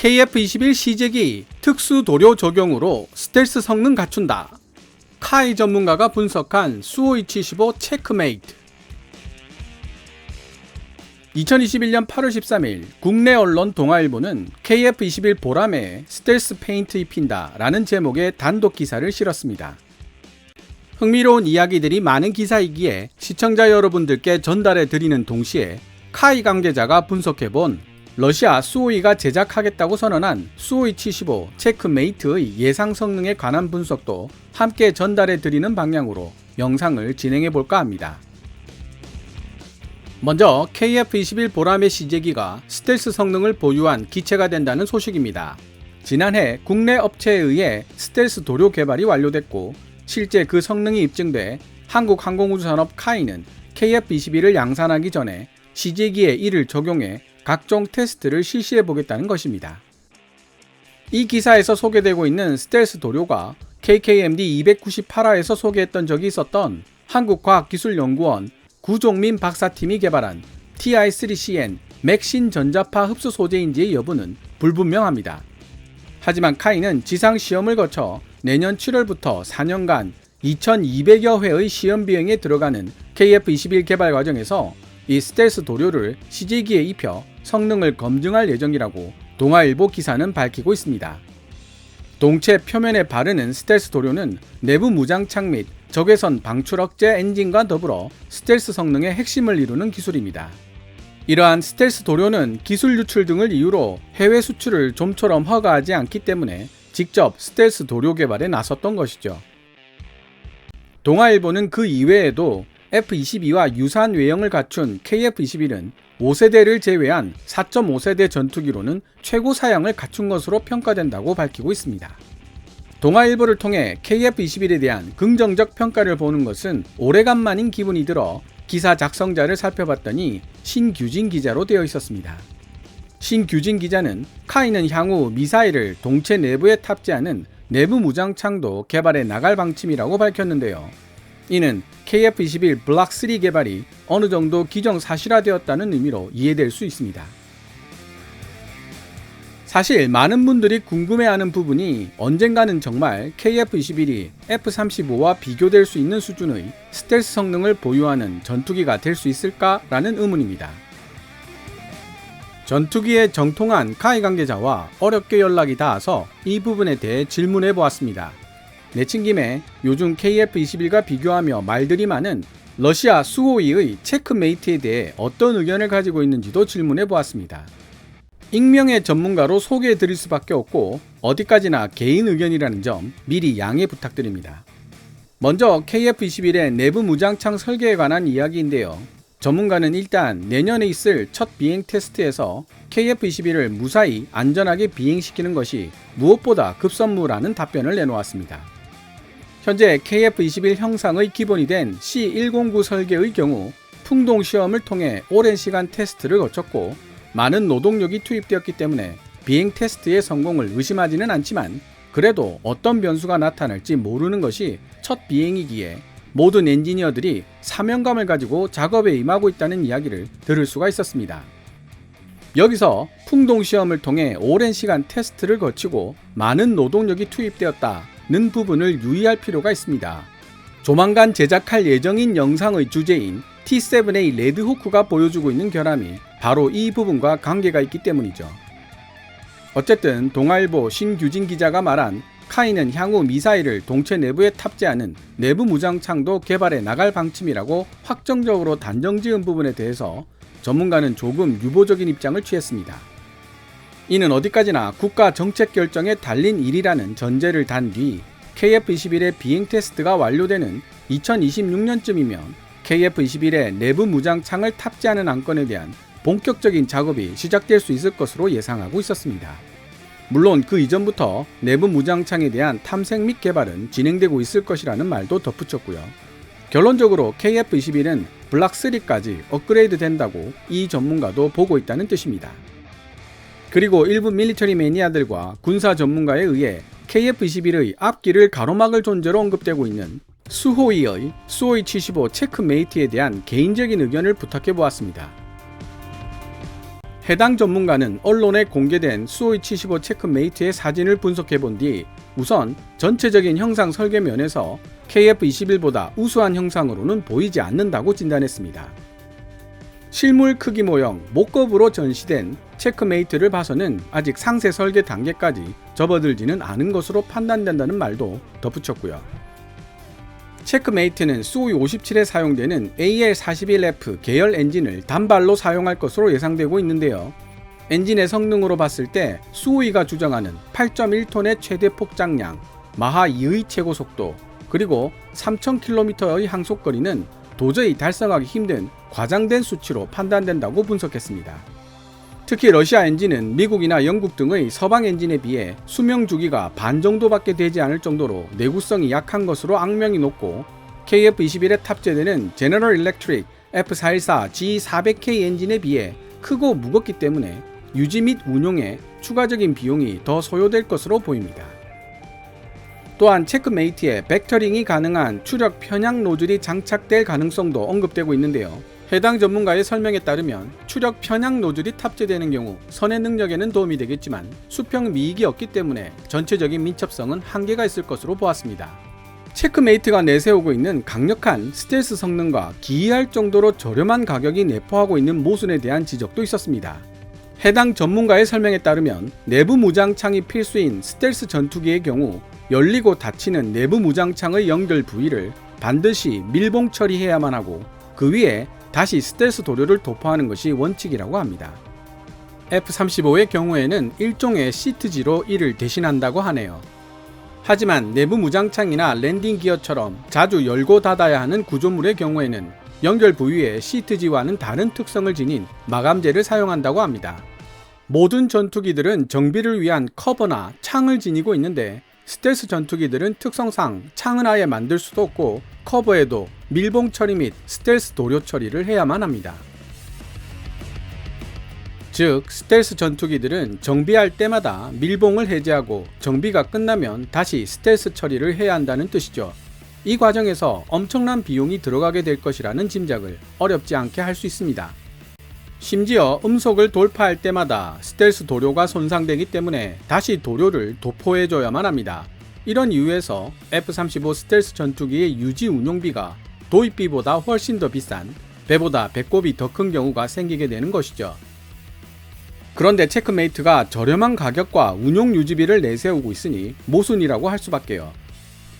KF-21 시제기 특수 도료 적용으로 스텔스 성능 갖춘다. 카이 전문가가 분석한 수호이 75 체크메이트. 2021년 8월 13일 국내 언론 동아일보는 KF21 보람에 스텔스 페인트 입힌다 라는 제목의 단독 기사를 실었습니다. 흥미로운 이야기들이 많은 기사이기에 시청자 여러분들께 전달해 드리는 동시에 카이 관계자가 분석해본 러시아 수호이가 제작하겠다고 선언한 수호이 75 체크메이트의 예상 성능에 관한 분석도 함께 전달해 드리는 방향으로 영상을 진행해 볼까 합니다. 먼저 KF-21 보람의 시제기가 스텔스 성능을 보유한 기체가 된다는 소식입니다. 지난해 국내 업체에 의해 스텔스 도료 개발이 완료됐고 실제 그 성능이 입증돼 한국항공우주산업 카이는 KF-21을 양산하기 전에 시제기에 이를 적용해 각종 테스트를 실시해 보겠다는 것입니다. 이 기사에서 소개되고 있는 스텔스 도료가 KKMD 298화에서 소개했던 적이 있었던 한국과학기술연구원 구종민 박사팀이 개발한 TI3CN 맥신 전자파 흡수 소재인지의 여부는 불분명합니다. 하지만 카이는 지상 시험을 거쳐 내년 7월부터 4년간 2200여 회의 시험 비행에 들어가는 KF21 개발 과정에서 이 스텔스 도료를 CG기에 입혀 성능을 검증할 예정이라고 동아일보 기사는 밝히고 있습니다. 동체 표면에 바르는 스텔스 도료는 내부 무장창 및 적외선 방출 억제 엔진과 더불어 스텔스 성능의 핵심을 이루는 기술입니다. 이러한 스텔스 도료는 기술 유출 등을 이유로 해외 수출을 좀처럼 허가하지 않기 때문에 직접 스텔스 도료 개발에 나섰던 것이죠. 동아일보는 그 이외에도 F-22와 유사한 외형을 갖춘 KF-21은 5세대를 제외한 4.5세대 전투기로는 최고 사양을 갖춘 것으로 평가된다고 밝히고 있습니다. 동아일보를 통해 KF-21에 대한 긍정적 평가를 보는 것은 오래간만인 기분이 들어 기사 작성자를 살펴봤더니 신규진 기자로 되어 있었습니다. 신규진 기자는 카이는 향후 미사일을 동체 내부에 탑재하는 내부 무장창도 개발해 나갈 방침이라고 밝혔는데요. 이는 KF-21 블락 3 개발이 어느 정도 기정사실화되었다는 의미로 이해될 수 있습니다. 사실 많은 분들이 궁금해하는 부분이 언젠가는 정말 KF-21이 F-35와 비교될 수 있는 수준의 스텔스 성능을 보유하는 전투기가 될 수 있을까라는 의문입니다. 전투기의 정통한 카이 관계자와 어렵게 연락이 닿아서 이 부분에 대해 질문해 보았습니다. 내친 김에 요즘 KF-21과 비교하며 말들이 많은 러시아 수호이의 체크메이트에 대해 어떤 의견을 가지고 있는지도 질문해 보았습니다. 익명의 전문가로 소개해 드릴 수밖에 없고 어디까지나 개인 의견이라는 점 미리 양해 부탁드립니다. 먼저 KF-21의 내부 무장창 설계에 관한 이야기인데요. 전문가는 일단 내년에 있을 첫 비행 테스트에서 KF-21을 무사히 안전하게 비행시키는 것이 무엇보다 급선무라는 답변을 내놓았습니다. 현재 KF-21 형상의 기본이 된 C109 설계의 경우 풍동 시험을 통해 오랜 시간 테스트를 거쳤고 많은 노동력이 투입되었기 때문에 비행 테스트의 성공을 의심하지는 않지만 그래도 어떤 변수가 나타날지 모르는 것이 첫 비행이기에 모든 엔지니어들이 사명감을 가지고 작업에 임하고 있다는 이야기를 들을 수가 있었습니다. 여기서 풍동 시험을 통해 오랜 시간 테스트를 거치고 많은 노동력이 투입되었다 는 부분을 유의할 필요가 있습니다. 조만간 제작할 예정인 영상의 주제인 T7A 레드호크가 보여주고 있는 결함이 바로 이 부분과 관계가 있기 때문이죠. 어쨌든 동아일보 신규진 기자가 말한 카이는 향후 미사일을 동체 내부에 탑재하는 내부 무장창도 개발해 나갈 방침이라고 확정적으로 단정 지은 부분에 대해서 전문가는 조금 유보적인 입장을 취했습니다. 이는 어디까지나 국가 정책 결정에 달린 일이라는 전제를 단 뒤 KF-21의 비행 테스트가 완료되는 2026년쯤이면 KF-21의 내부 무장 창을 탑재하는 안건에 대한 본격적인 작업이 시작될 수 있을 것으로 예상하고 있었습니다. 물론 그 이전부터 내부 무장창에 대한 탐색 및 개발은 진행되고 있을 것이라는 말도 덧붙였고요. 결론적으로 KF-21은 블락 3까지 업그레이드 된다고 이 전문가도 보고 있다는 뜻입니다. 그리고 일부 밀리터리 매니아들과 군사 전문가에 의해 KF-21의 앞길을 가로막을 존재로 언급되고 있는 수호이의 수호이 75 체크메이트에 대한 개인적인 의견을 부탁해 보았습니다. 해당 전문가는 언론에 공개된 수호이 75 체크메이트의 사진을 분석해 본 뒤 우선 전체적인 형상 설계 면에서 KF21보다 우수한 형상으로는 보이지 않는다고 진단했습니다. 실물 크기 모형 목겁으로 전시된 체크메이트를 봐서는 아직 상세 설계 단계까지 접어들지는 않은 것으로 판단된다는 말도 덧붙였고요. 체크메이트는 수호이 57에 사용되는 AL41F 계열 엔진을 단발로 사용할 것으로 예상되고 있는데요. 엔진의 성능으로 봤을 때 수호이가 주장하는 8.1톤의 최대 폭장량, 마하 2의 최고 속도, 그리고 3000km의 항속거리는 도저히 달성하기 힘든 과장된 수치로 판단된다고 분석했습니다. 특히 러시아 엔진은 미국이나 영국 등의 서방 엔진에 비해 수명 주기가 반 정도밖에 되지 않을 정도로 내구성이 약한 것으로 악명이 높고 KF21에 탑재되는 제너럴 일렉트릭 F414 G400K 엔진에 비해 크고 무겁기 때문에 유지 및 운용에 추가적인 비용이 더 소요될 것으로 보입니다. 또한 체크메이트에 벡터링이 가능한 추력 편향 노즐이 장착될 가능성도 언급되고 있는데요. 해당 전문가의 설명에 따르면 추력 편향 노즐이 탑재되는 경우 선의 능력에는 도움이 되겠지만 수평 미익이 없기 때문에 전체적인 민첩성은 한계가 있을 것으로 보았습니다. 체크메이트가 내세우고 있는 강력한 스텔스 성능과 기이할 정도로 저렴한 가격이 내포하고 있는 모순에 대한 지적도 있었습니다. 해당 전문가의 설명에 따르면 내부 무장창이 필수인 스텔스 전투기의 경우 열리고 닫히는 내부 무장창의 연결 부위를 반드시 밀봉 처리해야만 하고 그 위에 다시 스텔스 도료를 도포하는 것이 원칙이라고 합니다. F-35의 경우에는 일종의 시트지로 이를 대신한다고 하네요. 하지만 내부 무장창이나 랜딩 기어처럼 자주 열고 닫아야 하는 구조물의 경우에는 연결 부위에 시트지와는 다른 특성을 지닌 마감재를 사용한다고 합니다. 모든 전투기들은 정비를 위한 커버나 창을 지니고 있는데 스텔스 전투기들은 특성상 창은 아예 만들 수도 없고 커버에도 밀봉 처리 및 스텔스 도료 처리를 해야만 합니다. 즉, 스텔스 전투기들은 정비할 때마다 밀봉을 해제하고 정비가 끝나면 다시 스텔스 처리를 해야 한다는 뜻이죠. 이 과정에서 엄청난 비용이 들어가게 될 것이라는 짐작을 어렵지 않게 할 수 있습니다. 심지어 음속을 돌파할 때마다 스텔스 도료가 손상되기 때문에 다시 도료를 도포해줘야만 합니다. 이런 이유에서 F-35 스텔스 전투기의 유지 운용비가 도입비보다 훨씬 더 비싼 배보다 배꼽이 더 큰 경우가 생기게 되는 것이죠. 그런데 체크메이트가 저렴한 가격과 운용 유지비를 내세우고 있으니 모순이라고 할 수밖에요.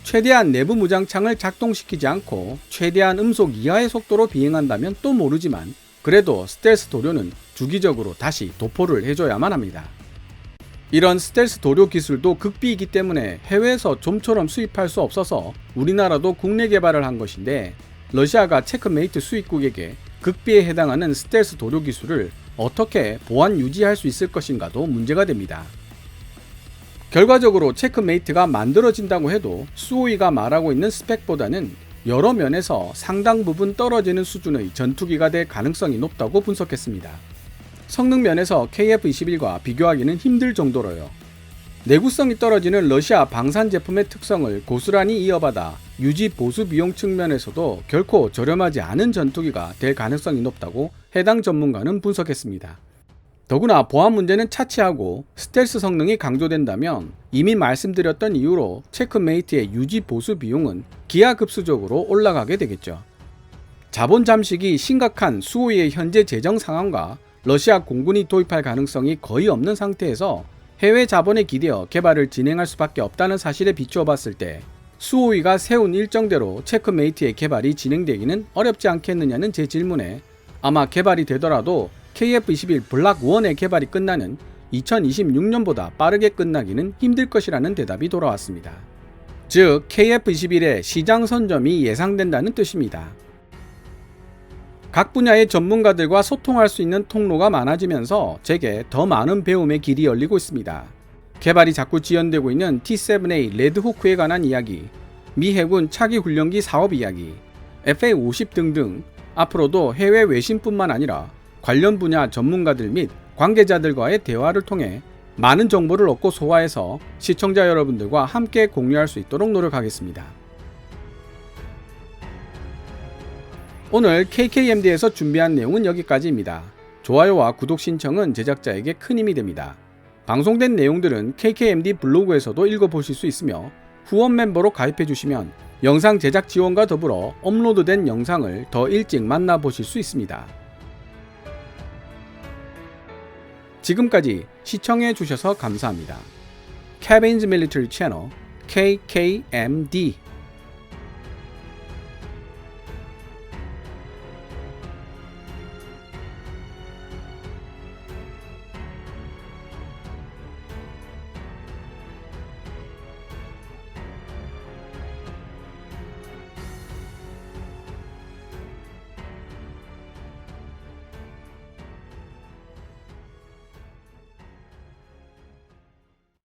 최대한 내부 무장창을 작동시키지 않고 최대한 음속 이하의 속도로 비행한다면 또 모르지만 그래도 스텔스 도료는 주기적으로 다시 도포를 해줘야만 합니다. 이런 스텔스 도료 기술도 극비이기 때문에 해외에서 좀처럼 수입할 수 없어서 우리나라도 국내 개발을 한 것인데 러시아가 체크메이트 수입국에게 극비에 해당하는 스텔스 도료 기술을 어떻게 보완 유지할 수 있을 것인가도 문제가 됩니다. 결과적으로 체크메이트가 만들어진다고 해도 수호이가 말하고 있는 스펙보다는 여러 면에서 상당 부분 떨어지는 수준의 전투기가 될 가능성이 높다고 분석했습니다. 성능 면에서 KF-21과 비교하기는 힘들 정도로요. 내구성이 떨어지는 러시아 방산 제품의 특성을 고스란히 이어받아 유지 보수 비용 측면에서도 결코 저렴하지 않은 전투기가 될 가능성이 높다고 해당 전문가는 분석했습니다. 더구나 보안 문제는 차치하고 스텔스 성능이 강조된다면 이미 말씀드렸던 이유로 체크메이트의 유지 보수 비용은 기하급수적으로 올라가게 되겠죠. 자본 잠식이 심각한 수호의 현재 재정 상황과 러시아 공군이 도입할 가능성이 거의 없는 상태에서 해외 자본에 기대어 개발을 진행할 수밖에 없다는 사실에 비추어 봤을 때 수호위가 세운 일정대로 체크메이트의 개발이 진행되기는 어렵지 않겠느냐는 제 질문에 아마 개발이 되더라도 KF-21 블락 1의 개발이 끝나는 2026년보다 빠르게 끝나기는 힘들 것이라는 대답이 돌아왔습니다. 즉, KF-21의 시장 선점이 예상된다는 뜻입니다. 각 분야의 전문가들과 소통할 수 있는 통로가 많아지면서 제게 더 많은 배움의 길이 열리고 있습니다. 개발이 자꾸 지연되고 있는 T7A 레드호크에 관한 이야기, 미 해군 차기 훈련기 사업 이야기, FA-50 등등 앞으로도 해외 외신뿐만 아니라 관련 분야 전문가들 및 관계자들과의 대화를 통해 많은 정보를 얻고 소화해서 시청자 여러분들과 함께 공유할 수 있도록 노력하겠습니다. 오늘 KKMD에서 준비한 내용은 여기까지입니다. 좋아요와 구독 신청은 제작자에게 큰 힘이 됩니다. 방송된 내용들은 KKMD 블로그에서도 읽어보실 수 있으며 후원 멤버로 가입해 주시면 영상 제작 지원과 더불어 업로드된 영상을 더 일찍 만나보실 수 있습니다. 지금까지 시청해 주셔서 감사합니다. Kevin's Military Channel KKMD